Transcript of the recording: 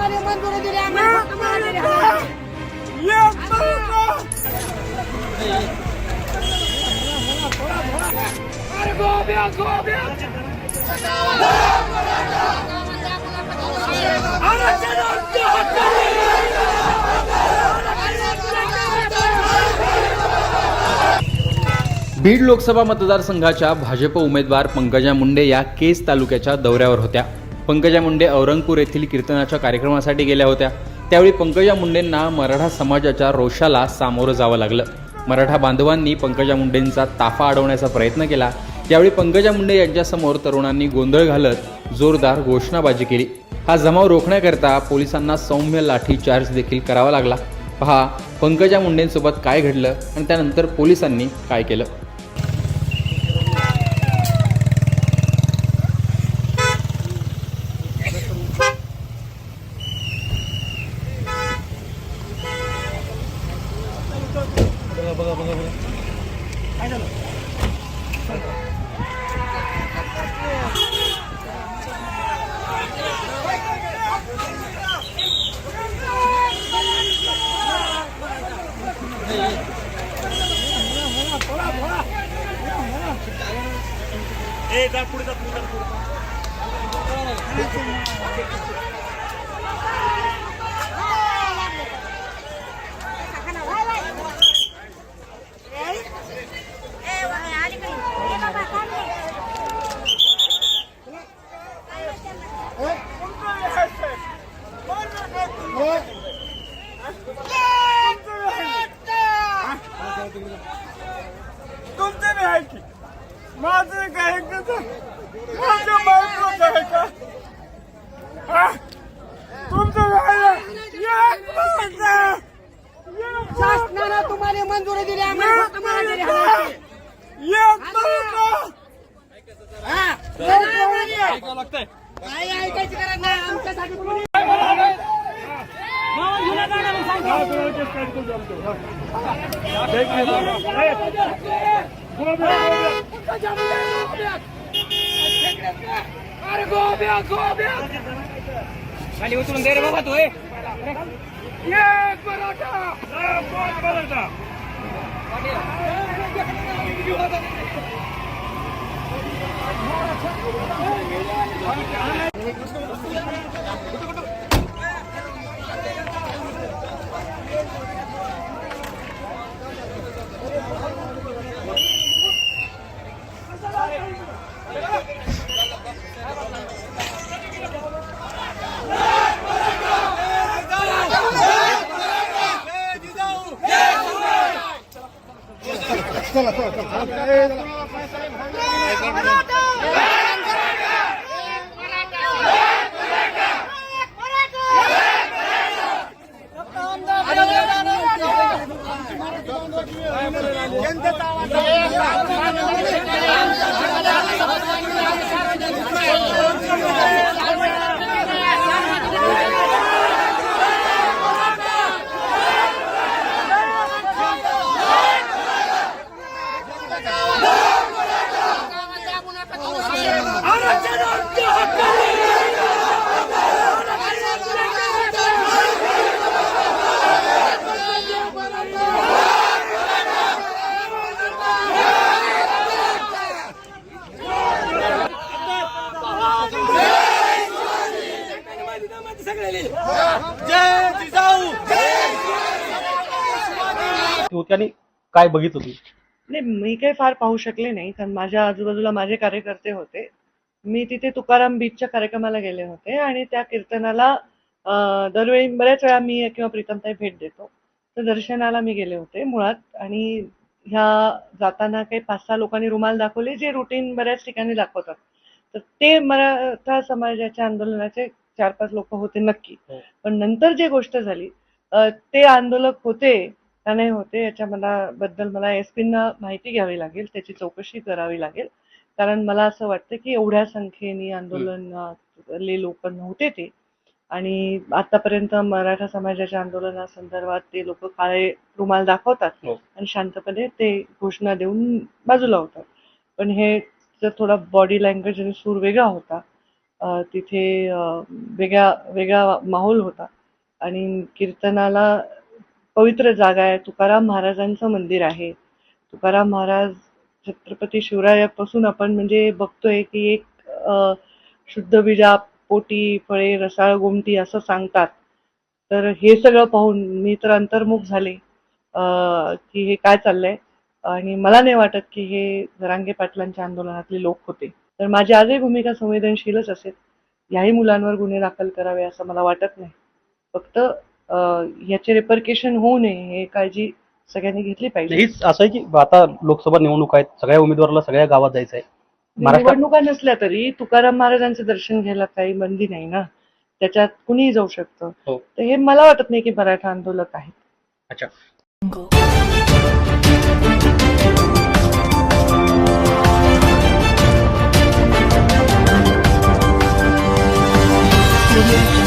मंजुरी दिली बीड लोकसभा मतदारसंघाच्या भाजप उमेदवार पंकजा मुंडे या केस तालुक्याच्या दौऱ्यावर होत्या. पंकजा मुंडे औरंगपूर येथील कीर्तनाच्या कार्यक्रमासाठी गेल्या होत्या. त्यावेळी पंकजा मुंडेंना मराठा समाजाच्या रोषाला सामोरं जावं लागलं. मराठा बांधवांनी पंकजा मुंडेंचा ताफा अडवण्याचा प्रयत्न केला. यावेळी पंकजा मुंडे यांच्यासमोर तरुणांनी गोंधळ घालत जोरदार घोषणाबाजी केली. हा जमाव रोखण्याकरता पोलिसांना सौम्य लाठीचार्ज देखील करावा लागला. पहा पंकजा मुंडेंसोबत काय घडलं आणि त्यानंतर पोलिसांनी काय केलं? तुमचं नाही आहे की माझं काय ऐकायचं माझं बायकोचं आहे का हा? तुमचं काय आहे? एक माझं! एक शासनानं तुम्हाला मंजुरी दिली आम्हाला फक्त मराठी लिहायला. एक माझं! हा. काही ऐकायची गरज नाही. आमच्यासाठी अरे गोब्या गोब्या खाली उतरून दे रे बाबा तू एक मराठा चला चला चला. होती आणि काय बघित होती? नाही मी काही फार पाहू शकले नाही कारण माझ्या आजूबाजूला माझे कार्यकर्ते होते. मी तिथे तुकाराम बीचच्या कार्यक्रमाला गेले होते आणि त्या कीर्तनाला दरवेळी बऱ्याच वेळा मी किंवा प्रीतमताई भेट देतो. तर दर्शनाला मी गेले होते मुळात आणि ह्या जाताना काही पाच सहा लोकांनी रुमाल दाखवले जे रुटीन बऱ्याच ठिकाणी दाखवतात. तर ते मराठा समाजाच्या आंदोलनाचे चार पाच लोक होते नक्की. हो. पण नंतर जी गोष्ट झाली ते आंदोलक होते का नाही होते. याच्या मला बद्दल मला एस पींना माहिती घ्यावी लागेल. त्याची चौकशी करावी लागेल. कारण मला असं वाटतं की एवढ्या संख्येने आंदोलनातले लोक नव्हते ते. आणि आतापर्यंत मराठा समाजाच्या आंदोलनासंदर्भात ते लोक काळे रुमाल दाखवतात हो. आणि शांतपणे ते घोषणा देऊन बाजूला होतात. पण हे जर थोडा बॉडी लँग्वेज आणि सूर वेगळा होता तिथे वेगळा वेगळा माहोल होता. आणि कीर्तनाला पवित्र जागा आहे. तुकाराम महाराजांचं मंदिर आहे. तुकाराम महाराज छत्रपती शिवरायापासून आपण म्हणजे बघतोय की एक शुद्ध बीजा पोटी फळे रसाळ गोमटी असं सांगतात. तर हे सगळं पाहून मी तर अंतर्मुख झाले. की हे काय चाललंय? आणि मला नाही वाटत की हे जरांगे पाटलांच्या आंदोलनातले लोक होते. तर माझी आजही भूमिका संवेदनशीलच असेल. याही मुलांवर गुन्हे दाखल करावे असं मला वाटत नाही. फक्त ह्याचे रेपरकेशन होऊ नये हे काळजी सगळ्यांनी घेतली पाहिजे. हेच असं आहे की आता लोकसभा निवडणूक आहेत सगळ्या उमेदवाराला सगळ्या गावात जायचं आहे. निवडणुका नसल्या तरी तुकाराम महाराजांचं दर्शन घ्यायला काही बंदी नाही ना? त्याच्यात कुणीही जाऊ शकतं. हो. तर हे मला वाटत नाही की मराठा आंदोलक आहेत. अच्छा. Thank you.